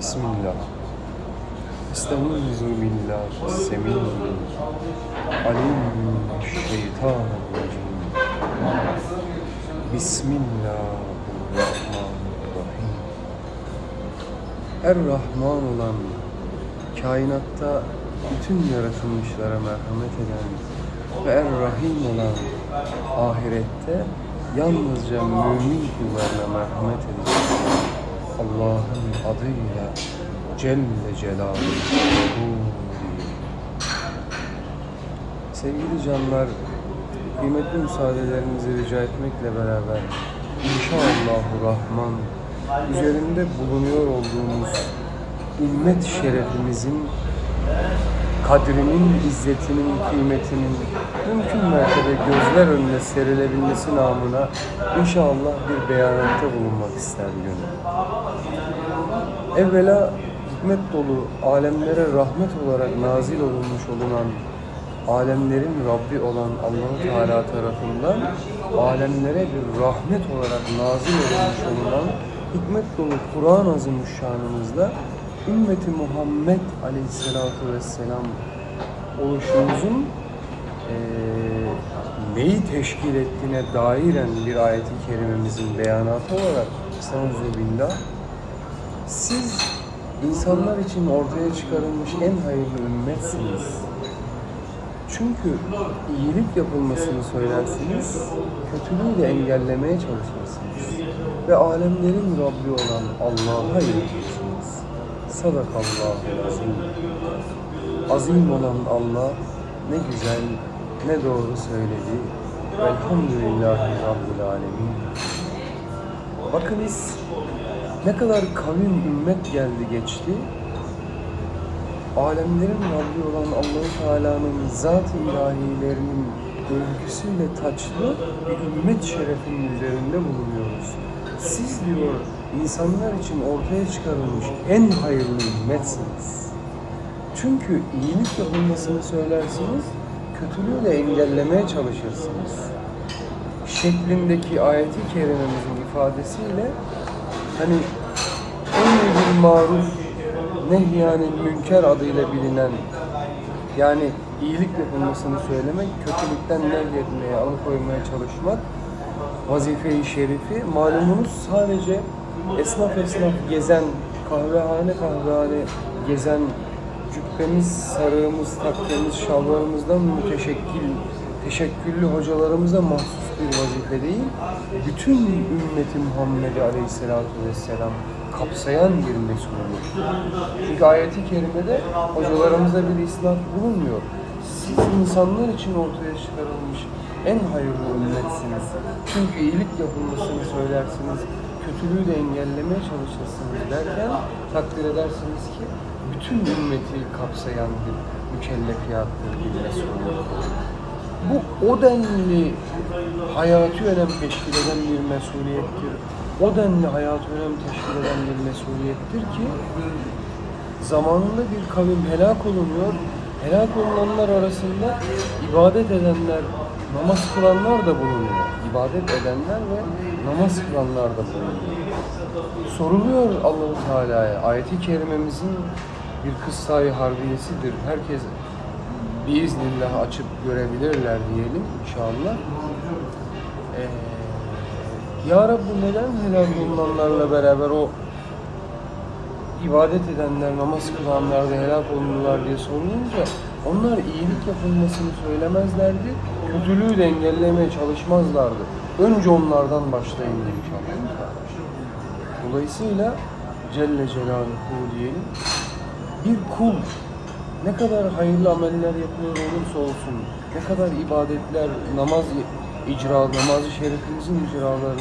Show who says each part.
Speaker 1: Bismillah. Estaizu billahi semin alim şeytanirracim. Bismillahirrahmanirrahim. Er-Rahman olan kainatta bütün yaratılmışlara merhamet eden ve Er-Rahim olan ahirette yalnızca mümin kullarına merhamet edecek Allah'ın adıyla Celle Celaluhu. Sevgili canlar, kıymetli müsaadelerinizi rica etmekle beraber İnşallahü Rahman üzerinde bulunuyor olduğumuz ümmet şerefimizin kadrinin, izzetinin, kıymetinin mümkün mertebe gözler önüne serilebilmesi namına inşallah bir beyanatta bulunmak ister gönül. Evvela hikmet dolu, alemlere rahmet olarak nazil olunmuş olunan, alemlerin Rabbi olan allah Teala tarafından alemlere bir rahmet olarak nazil olunmuş olunan hikmet dolu Kur'an-ı Azimüşşanımızda ümmeti Muhammed Aleyhisselatü Vesselam oluşumuzun eee, neyi teşkil ettiğine dairen bir ayeti kerimemizin beyanatı olarak Estağfirullah siz insanlar için ortaya çıkarılmış en hayırlı ümmetsiniz. Çünkü iyilik yapılmasını söylersiniz, kötülüğü de engellemeye çalışırsınız. Ve alemlerin Rabbi olan Allah'a iletirsiniz. Sadakallahu azim. Azim olan Allah ne güzel, ne doğru söyledi. Velhamdülillahi Rabbil Alemin. Bakınız ne kadar kavim ümmet geldi geçti. Alemlerin Rabbi olan Allahu Teala'nın zat-ı ilahilerinin övgüsüyle taçlı bir ümmet şerefinin üzerinde bulunuyoruz. Siz diyor insanlar için ortaya çıkarılmış en hayırlı ümmetsiniz. Çünkü iyilik yapılmasını söylersiniz, kötülüğü de engellemeye çalışırsınız. Şeklindeki ayeti kerimemizin ifadesiyle hani emri bil maruf nehyanil münker adıyla bilinen yani iyilik yapılmasını söylemek, kötülükten nehyetmeye, alıkoymaya çalışmak vazife-i şerifi malumunuz sadece esnaf esnaf gezen, kahvehane kahvehane gezen cübbemiz, sarığımız, takkemiz, şalvarımızdan müteşekkil, teşekküllü hocalarımıza mahsus bir vazife değil, bütün ümmeti Muhammed Aleyhisselatü Vesselam kapsayan bir mesuliyet. Çünkü ayeti kerimede hocalarımıza bir isnat bulunmuyor. Siz insanlar için ortaya çıkarılmış en hayırlı ümmetsiniz. Çünkü iyilik yapılmasını söylersiniz, kötülüğü de engellemeye çalışırsınız derken takdir edersiniz ki bütün ümmeti kapsayan bir mükellefiyattır, bir mesuliyettir. Bu o denli hayatı önem teşkil eden bir mesuliyettir. O denli hayatı önem teşkil eden bir mesuliyettir ki zamanında bir kavim helak olunuyor. Helak olunanlar arasında ibadet edenler, namaz kılanlar da bulunuyor. İbadet edenler ve namaz kılanlar da bulunuyor. Soruluyor Allahu Teala'ya. Ayeti kerimemizin bir kıssayı harbiyesidir. Herkes biiznillah açıp görebilirler diyelim inşallah. Ee, ya Rabbi neden helal olunanlarla beraber o ibadet edenler, namaz kılanlar da helak olunurlar diye sorulunca onlar iyilik yapılmasını söylemezlerdi, kötülüğü de engellemeye çalışmazlardı. Önce onlardan başlayın demiş Allah. Dolayısıyla Celle Celaluhu diyelim, bir kul ne kadar hayırlı ameller yapıyor olursa olsun, ne kadar ibadetler, namaz icra, namazı şerifimizin icralarını